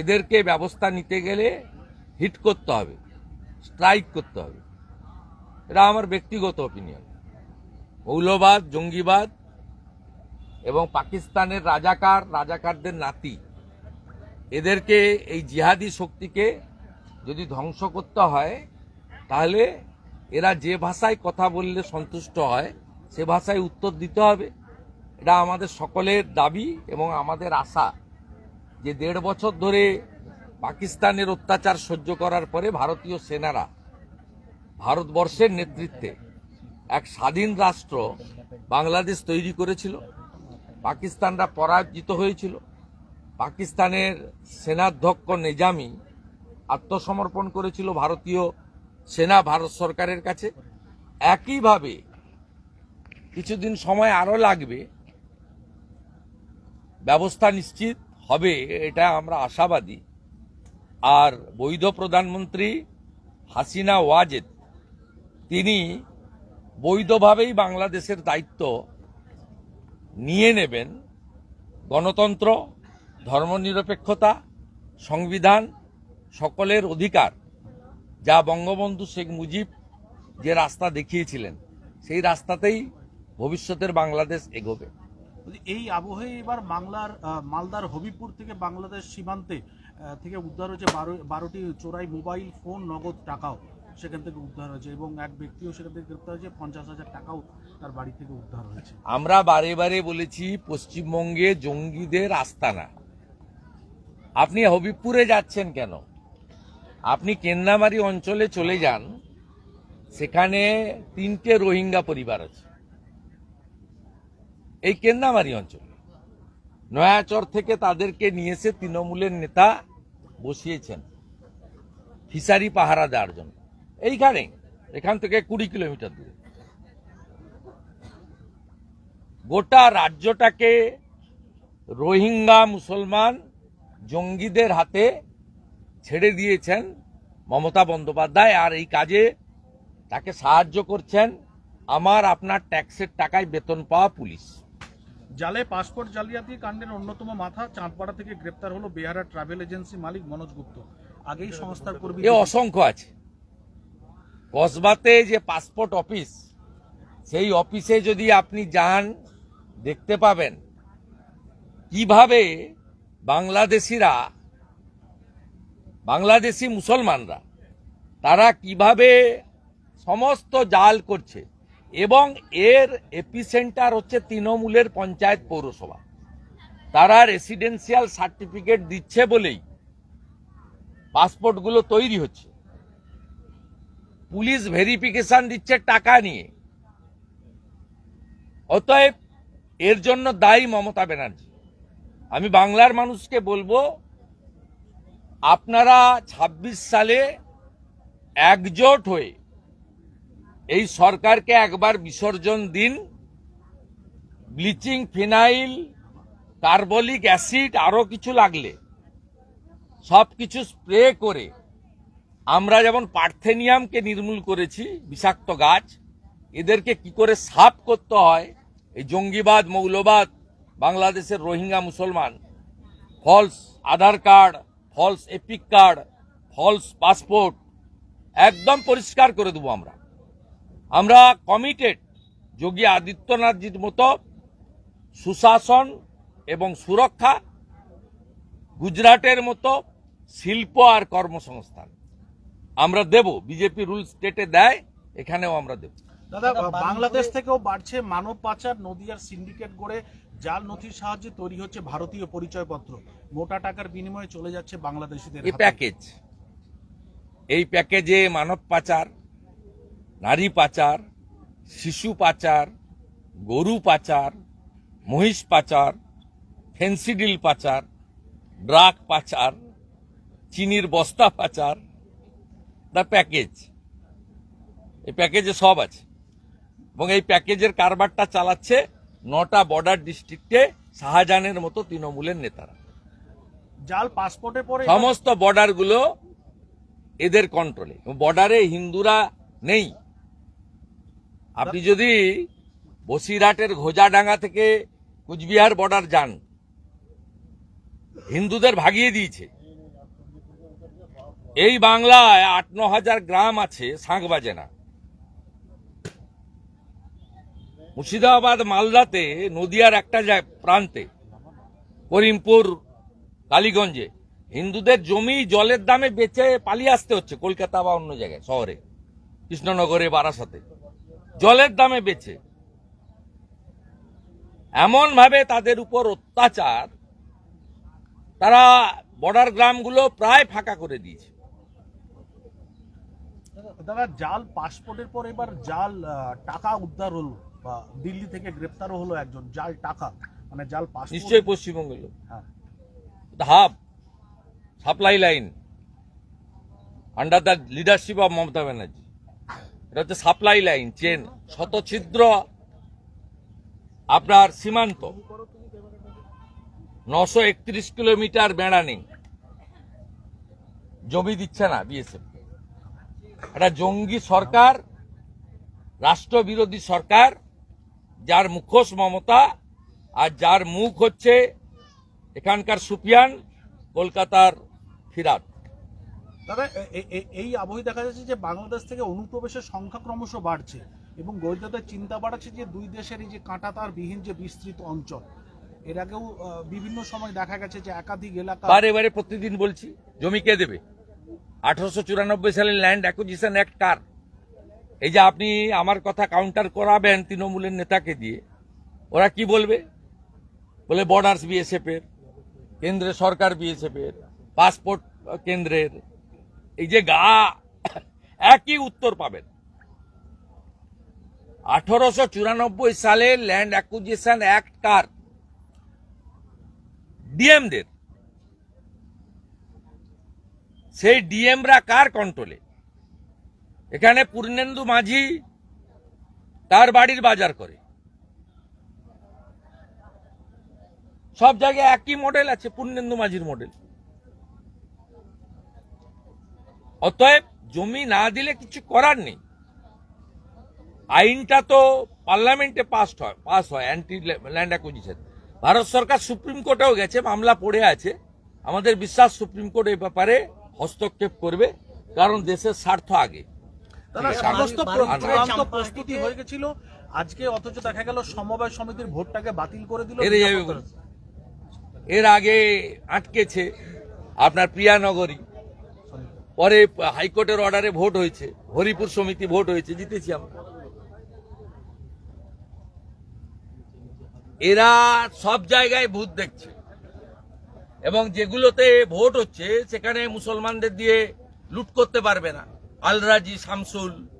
এদেরকে ব্যবস্থা নিতে গেলে হিট করতে হবে, স্ট্রাইক করতে হবে। এটা আমার ব্যক্তিগত অপিনিয়ন মৌলবাদ, জঙ্গিবাদ এবং পাকিস্তানের রাজাকার, রাজাকারদের নাতি, এদেরকে এই জিহাদি শক্তিকে যদি ধ্বংস করতে হয়, তাহলে এরা যে ভাষায় কথা বললে সন্তুষ্ট হয়, সে ভাষায় উত্তর দিতে হবে। এটা আমাদের সকলের দাবি এবং আমাদের আশা। যে দেড় বছর ধরে পাকিস্তানের অত্যাচার সহ্য করার পরে ভারতীয় সেনারা ভারতবর্ষের নেতৃত্বে এক স্বাধীন রাষ্ট্র বাংলাদেশ তৈরি করেছিল। পাকিস্তানরা পরাজিত হয়েছিল। পাকিস্তানের সেনাধ্যক্ষ নিজামি আত্মসমর্পণ করেছিল ভারতীয় সেনা ভারত সরকারের কাছে। একইভাবে কিছুদিন সময় আরও লাগবে। ব্যবস্থা নিশ্চিত। হবে, এটা আমরা আশাবাদী। আর বৈধ প্রধানমন্ত্রী হাসিনা ওয়াজেদ, তিনি বৈধভাবেই বাংলাদেশের দায়িত্ব নিয়ে নেবেন গণতন্ত্র, ধর্মনিরপেক্ষতা, সংবিধান, সকলের অধিকার, যা বঙ্গবন্ধু শেখ মুজিব যে রাস্তা দেখিয়েছিলেন, সেই রাস্তাতেই ভবিষ্যতের বাংলাদেশ এগোবে। এই আবহে এবার বাংলার মালদার হবিপুর থেকে বাংলাদেশ সীমান্তে থেকে উদ্ধার হয়েছে বারো, বারোটি চোরাই মোবাইল ফোন, নগদ টাকাও সেখান থেকে উদ্ধার হয়েছে এবং এক ব্যক্তিও সেখান থেকে গ্রেপ্তার হয়েছে। পঞ্চাশ হাজার টাকাও তার বাড়ি থেকে উদ্ধার হয়েছে। আমরা বারে বারে বলেছি, পশ্চিমবঙ্গে জঙ্গিদের আস্তানা। আপনি হবিবপুরে যাচ্ছেন কেন? আপনি কেন্নামারি অঞ্চলে চলে যান, সেখানে তিনটে রোহিঙ্গা পরিবার আছে। এই কেন্নামারি অঞ্চলে। নয়াচর থেকে তাদেরকে নিয়ে এসে তৃণমূলের নেতা বসিয়েছেন। ফিসারি পাহারা দেওয়ার জন্য। এইখানে, এখান থেকে কুড়ি কিলোমিটার দূরে। গোটা রাজ্যটাকে রোহিঙ্গা মুসলমান জঙ্গিদের হাতে ছেড়ে দিয়েছেন মমতা বন্দ্যোপাধ্যায় আর এই কাজে তাকে সাহায্য করছেন আমার আপনার ট্যাক্সের টাকায় বেতন পাওয়া পুলিশ। জালে পাসপোর্ট জালিয়াতি কাণ্ডের অন্যতম মাথা চাঁদপাড়া থেকে গ্রেপ্তার হলো বেহারা ট্রাভেল এজেন্সি মালিক মনোজ গুপ্ত। আগেই সংস্থার কর্মী এ অসংখ্য আছে কসবাতে যে পাসপোর্ট অফিস সেই অফিসে যদি আপনি যান দেখতে পাবেন কীভাবে বাংলাদেশিরা বাংলাদেশি মুসলমানরা তারা কীভাবে সমস্ত জাল করছে। এবং এর এপিসেন্টার হচ্ছে তৃণমূলের পঞ্চায়েত পৌরসভা। তারা রেসিডেন্সিয়াল সার্টিফিকেট দিচ্ছে বলেই পাসপোর্টগুলো তৈরি হচ্ছে। পুলিশ ভেরিফিকেশন দিচ্ছে টাকা নিয়ে। অতএব এর জন্য দায়ী মমতা ব্যানার্জি। আমি বাংলার মানুষকে বলব, আপনারা ২৬ সালে একজোট হয়ে এই সরকারকে একবার বিসর্জন দিন। ব্লিচিং, ফিনাইল, কার্বলিক অ্যাসিড, আরও কিছু লাগলে। সব কিছু স্প্রে করে। আমরা যেমন পার্থেনিয়ামকে নির্মূল করেছি, বিষাক্ত গাছ, এদেরকে কি করে সাফ করতে হয়? এই জঙ্গিবাদ, মৌলবাদ, বাংলাদেশের রোহিঙ্গা মুসলমান। False Aadhaar card, false EPIC card, false passport, একদম পরিষ্কার করে দেবো আমরা। আমরা কমিটেড যোগী আদিত্যনাথজির মতো সুশাসন এবং সুরক্ষা গুজরাটের মতো শিল্প আর কর্মসংস্থান। আমরা দেব বিজেপি রুল স্টেটে দেয় এখানেও আমরা দেব। দাদা বাংলাদেশ থেকেও বাড়ছে মানব পাচার নদীয়ার সিন্ডিকেট গড়ে জাল নথির সাহায্যে তৈরি হচ্ছে ভারতীয় পরিচয়পত্র। মোটা টাকার বিনিময়ে চলে যাচ্ছে বাংলাদেশিদের এই প্যাকেজ এই প্যাকেজে মানব পাচার নারী পাচার শিশু পাচার গরু পাচার মহিষ পাচার ফেন্সিডিল পাচার ড্রাগ পাচার চিনির বস্তা পাচার দ্য প্যাকেজ। এই প্যাকেজে সব আছে। এবং এই প্যাকেজের কারবারটা চালাচ্ছে নটা বর্ডার ডিস্ট্রিক্টে শাহজাহানের মতো তৃণমূলের নেতারা। জাল পাসপোর্টে পরে সমস্ত বর্ডারগুলো এদের কন্ট্রোলে বর্ডারে হিন্দুরা নেই। আপনি যদি বসিরহাটের ঘোজাডাঙ্গা থেকে কুচবিহার বর্ডার যান, হিন্দুদের ভাগিয়ে দিয়েছে। এই বাংলায় আট ন হাজার গ্রাম আছে, শাঁখ বাজে না। মুর্শিদাবাদ মালদাতে, নদিয়ার একটা প্রান্তে, করিমপুর, কালীগঞ্জে, হিন্দুদের জমি জলের দামে বেচে পালিয়ে আসতে হচ্ছে, কলকাতা বা অন্য জায়গায়, শহরে, কৃষ্ণনগরে, বারাসাতে। জলের দামে বেচে। এমন ভাবে তাদের উপর অত্যাচার তারা বর্ডার গ্রামগুলো প্রায় ফাঁকা করে দিয়েছে। দাদা জাল পাসপোর্টের পর এবার জাল টাকা উদ্ধার হলো বা দিল্লি থেকে গ্রেপ্তারও হলো একজন জাল টাকা মানে জাল পাসপোর্ট। নিশ্চয়ই পশ্চিমবঙ্গের লোক। হ্যাঁ। Hub supply line under the leadership of Mamata Banerjee. এটা হচ্ছে সাপ্লাই লাইন চেন শতছিদ্র আপনার সীমান্ত। নশো একত্রিশ কিলোমিটার বেড়া নেই। জমি দিচ্ছে না বিএসএফ একটা জঙ্গি সরকার, রাষ্ট্রবিরোধী সরকার, যার মুখোশ মমতা আর যার মুখ হচ্ছে এখানকার সুপিয়ান কলকাতার ফিরাত দাদা এই আবহে দেখা যাচ্ছে যে বাংলাদেশ থেকে অনুপ্রবেশের সংখ্যা ক্রমশ বাড়ছে এবং গোয়েন্দাদের চিন্তা বাড়াচ্ছে যে দুই দেশের এই যে কাঁটাতার বিহীন যে বিস্তৃত অঞ্চল, এর আগেও বিভিন্ন সময় দেখা গেছে যে একাধিক এলাকা বারে বারে প্রতিদিন বলছি, জমি কে দেবে? আঠারোশো চুরানব্বই সালের ল্যান্ড অ্যাকুজিশন অ্যাক্ট কার এই যে আপনি আমার কথা কাউন্টার করাবেন তৃণমূলের নেতাকে দিয়ে, ওরা কি বলবে? বলে বর্ডার্স বিএসএফ এর, কেন্দ্রের সরকার বিএসএফ এর পাসপোর্ট কেন্দ্রের। এই যে গা, একই উত্তর পাবেন। আঠারোশো চুরানব্বই সালে ল্যান্ড অ্যাকুজিশন অ্যাক্ট কার ডিএমদের, সেই ডিএমরা কার কন্ট্রোলে? এখানে পূর্ণেন্দু মাঝি তার বাড়ির বাজার করে। সব জায়গায় একই মডেল আছে, পূর্ণেন্দু মাঝির মডেল অতএব জমি না দিলে কিছু করার নেই। আইনটা তো পার্লামেন্টে পাস হয় পাস হয় অ্যান্টি ল্যান্ড অ্যাকুইজিশন ভারত সরকার সুপ্রিম কোর্টেও গেছে মামলা পড়ে আছে। আমাদের বিশ্বাস সুপ্রিম কোর্ট এই ব্যাপারে হস্তক্ষেপ করবে কারণ দেশের স্বার্থ আগে। সমস্ত প্রস্তুতি হয়ে গেছিল। আজকে অথচ দেখা গেল সমবায় সমিতির ভোটটাকে বাতিল করে দিল। এর আগে আটকেছে আপনার প্রিয়ানগরী। পরে হাইকোর্টের অর্ডারে ভোট হয়েছে, হরিপুর সমিতি ভোট হয়েছে, জিতেছি আমরা। এরা সব জায়গায় ভূত দেখছে। এবং যেগুলোতে ভোট হচ্ছে, সেখানে মুসলমানদের দিয়ে লুট করতে পারবে না। আলরাজি, শামসুল